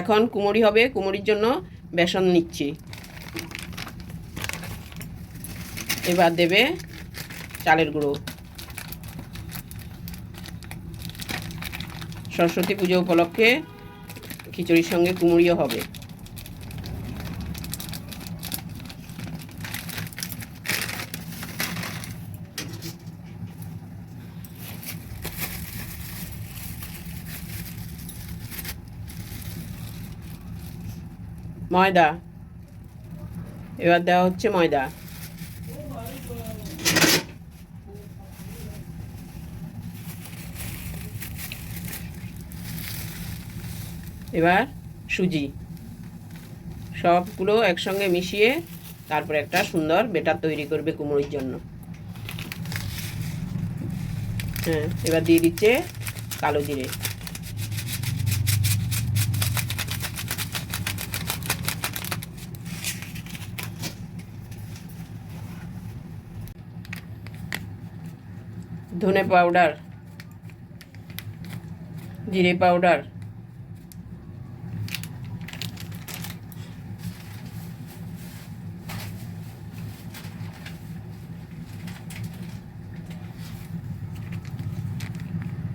এখন কুমড়ি হবে কুমড়ির জন্য বেসন নিচ্ছি। এবার দেবে চালের গুঁড়ো। সরস্বতী পুজো উপলক্ষে খিচুড়ির সঙ্গে কুমড়িও হবে। ময়দা। এবার দেওয়া হচ্ছে ময়দা। এবার সুজি। সবগুলো একসঙ্গে মিশিয়ে তারপর একটা সুন্দর বেটার তৈরি করবে কুমড়োর জন্য। হ্যাঁ এবার দিয়ে দিচ্ছে কালো জিরে। ধনে পাউডার জিরে পাউডার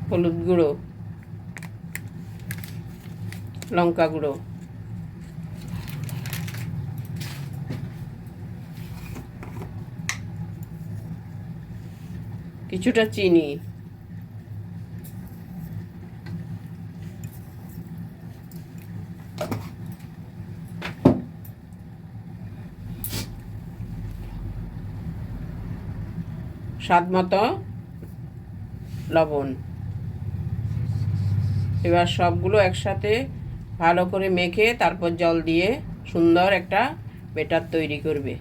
হলুদ গুঁড়ো লঙ্কা গুঁড়ো। কিছুটা চিনি। স্বাদ মতো লবণ। এবার সবগুলো একসাথে ভালো করে মেখে তারপর জল দিয়ে সুন্দর একটা বেটার তৈরি করবে।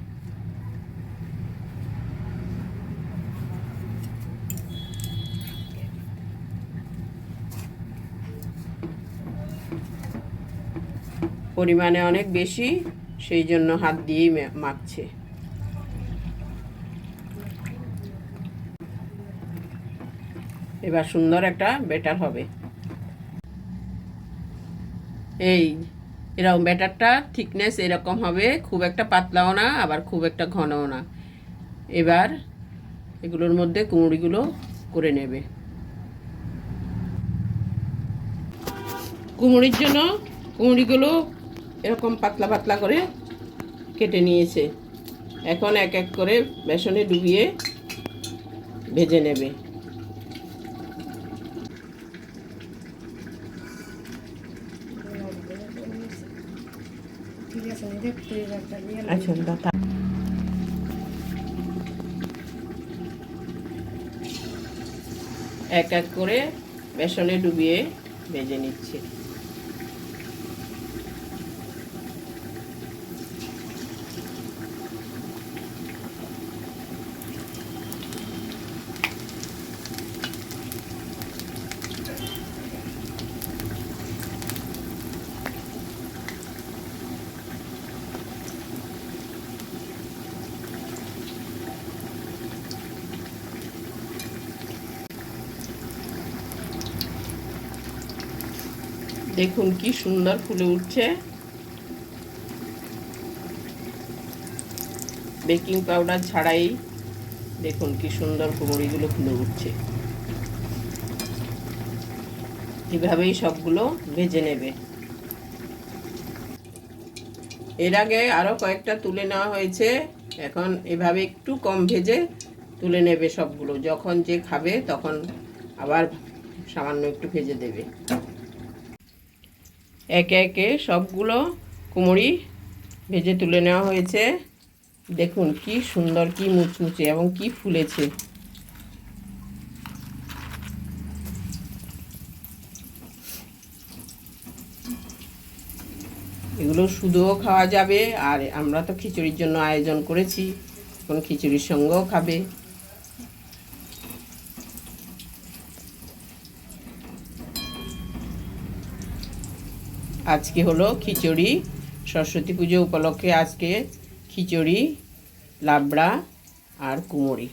পরিমাণে অনেক বেশি, সেই জন্য হাত দিয়েই মাখছে। এবার সুন্দর একটা ব্যাটার হবে। এই, এরকম ব্যাটারটা থিকনেস এরকম হবে, খুব একটা পাতলাও না, আবার খুব একটা ঘনও না। এবার এগুলোর মধ্যে কুমড়িগুলো করে নেবে। কুমড়ির জন্য কুমড়িগুলো এরকম পাতলা পাতলা করে কেটে নিয়েছে। এখন এক এক করে বেসনে ডুবিয়ে ভেজে নেবে। আচ্ছা দাদা। এক এক করে বেসনে ডুবিয়ে ভেজে নিচ্ছি। দেখুন কি সুন্দর ফুলে উঠছে। বেকিং পাউডার ছাড়াই দেখুন কি সুন্দর কুমড়িগুলো ফুলে উঠছে। এভাবেই সবগুলো ভেজে নেবে। এর আগে আরও কয়েকটা তুলে নেওয়া হয়েছে। এখন এভাবে একটু কম ভেজে তুলে নেবে সবগুলো। যখন যে খাবে তখন আবার সামান্য একটু ভেজে দেবে। একে একে সবগুলো কুমড়ি ভেজে তুলে নেওয়া হয়েছে। দেখুন কি সুন্দর, কি মুচমুচে এবং কি ফুলেছে। এগুলো শুধুও খাওয়া যাবে, আর আমরা তো খিচুড়ির জন্য আয়োজন করেছি। এখন খিচুড়ির সঙ্গেও খাবে। আজকে হলো খিচুড়ি সরস্বতী পুজো উপলক্ষে আজকে খিচুড়ি লাবড়া আর কুমড়ি।